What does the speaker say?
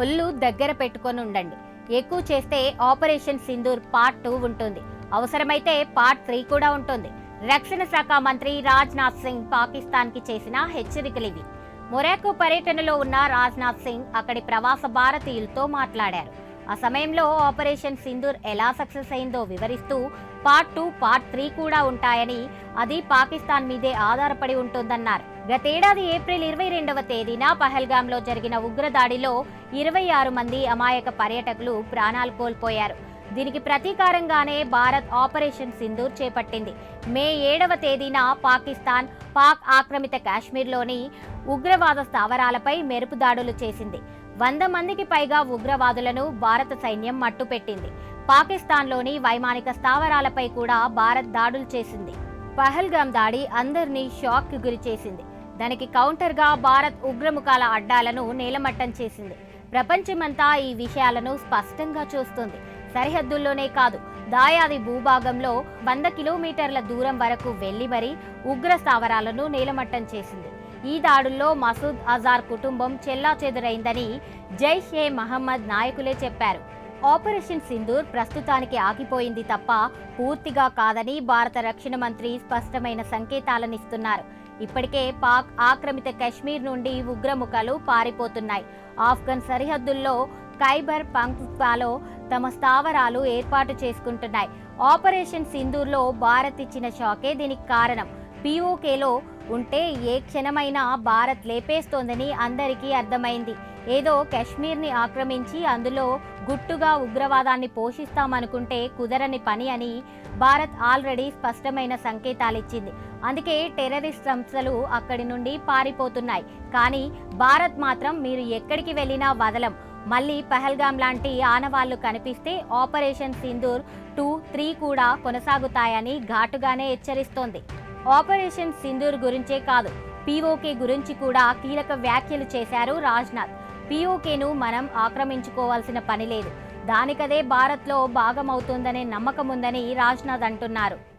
ఒళ్ళు దగ్గర పెట్టుకొని ఉండండి. ఎక్కువ చేస్తే ఆపరేషన్ సింధూర్ పార్ట్ టూ ఉంటుంది. అవసరమైతే పార్ట్ త్రీ కూడా ఉంటుంది. రక్షణ శాఖ మంత్రి రాజ్నాథ్ సింగ్ పాకిస్తాన్కి చేసిన హెచ్చరికలు ఇవి మొరాకో పర్యటనలో ఉన్న రాజ్నాథ్ సింగ్ అక్కడి ప్రవాస భారతీయులతో మాట్లాడారు. ఆ సమయంలో ఆపరేషన్ సింధూర్ ఎలా సక్సెస్ అయిందో వివరిస్తూ పార్ట్ టూ పార్ట్ త్రీ కూడా ఉంటాయని అది పాకిస్తాన్ మీదే ఆధారపడి ఉంటుందన్నారు. గతేడాది ఏప్రిల్ ఇరవై రెండవ తేదీన పహల్గాంలో జరిగిన ఉగ్రదాడిలో ఇరవై ఆరు మంది అమాయక పర్యటకులు ప్రాణాలు కోల్పోయారు. దీనికి ప్రతీకారంగానే భారత్ ఆపరేషన్ సింధూర్ చేపట్టింది. మే ఏడవ తేదీన పాకిస్తాన్ పాక్ ఆక్రమిత కాశ్మీర్లోని ఉగ్రవాద స్థావరాలపై మెరుపు దాడులు చేసింది. వంద మందికి పైగా ఉగ్రవాదులను భారత సైన్యం మట్టుపెట్టింది. పాకిస్తాన్లోని వైమానిక స్థావరాలపై కూడా భారత్ దాడులు చేసింది. పహల్గాం దాడి అందరినీ షాక్కి గురి చేసింది దానికి కౌంటర్గా భారత్ ఉగ్రముఖాల అడ్డాలను నేలమట్టం చేసింది. ప్రపంచమంతా ఈ విషయాలను స్పష్టంగా చూస్తుంది. సరిహద్దుల్లోనే కాదు దాయాది భూభాగంలో వంద కిలోమీటర్ల దూరం వరకు వెళ్ళి మరీ ఉగ్ర స్థావరాలను నేలమట్టం చేసింది. ఈ దాడుల్లో మసూద్ అజార్ కుటుంబం చెల్లాచెదురైందని జైష్ ఏ మహమ్మద్ నాయకులే చెప్పారు. ఆపరేషన్ సింధూర్ ప్రస్తుతానికి ఆగిపోయింది తప్ప పూర్తిగా కాదని భారత రక్షణ మంత్రి స్పష్టమైన సంకేతాలనిస్తున్నారు. ఇప్పటికే పాక్ ఆక్రమిత కశ్మీర్ నుండి ఉగ్రముఖాలు పారిపోతున్నాయి. ఆఫ్ఘన్ సరిహద్దుల్లో ఖైబర్ పంక్వాలో తమ స్థావరాలు ఏర్పాటు చేసుకుంటున్నాయి. ఆపరేషన్ సింధూర్లో భారత్ ఇచ్చిన షాకే దీనికి కారణం. పీఓకేలో ఉంటే ఏ క్షణమైనా భారత్ లేపేస్తోందని అందరికీ అర్థమైంది. ఏదో కశ్మీర్ని ఆక్రమించి అందులో గుట్టుగా ఉగ్రవాదాన్ని పోషిస్తామనుకుంటే కుదరని పని అని భారత్ ఆల్రెడీ స్పష్టమైన సంకేతాలిచ్చింది. అందుకే టెర్రరిస్ట్ సంస్థలు అక్కడి నుండి పారిపోతున్నాయి. కానీ భారత్ మాత్రం మీరు ఎక్కడికి వెళ్ళినా వదలం. మళ్ళీ పహల్గాం లాంటి ఆనవాళ్ళు కనిపిస్తే ఆపరేషన్ సింధూర్ టూ త్రీ కూడా కొనసాగుతాయని ఘాటుగానే హెచ్చరిస్తోంది. ఆపరేషన్ సింధూర్ గురించే కాదు పీఓకే గురించి కూడా కీలక వ్యాఖ్యలు చేశారు రాజ్నాథ్. పీఓకేను మనం ఆక్రమించుకోవాల్సిన పని లేదు. దానికదే భారత్లో భాగమవుతుందనే నమ్మకం ఉందని రాజ్నాథ్ అంటున్నారు.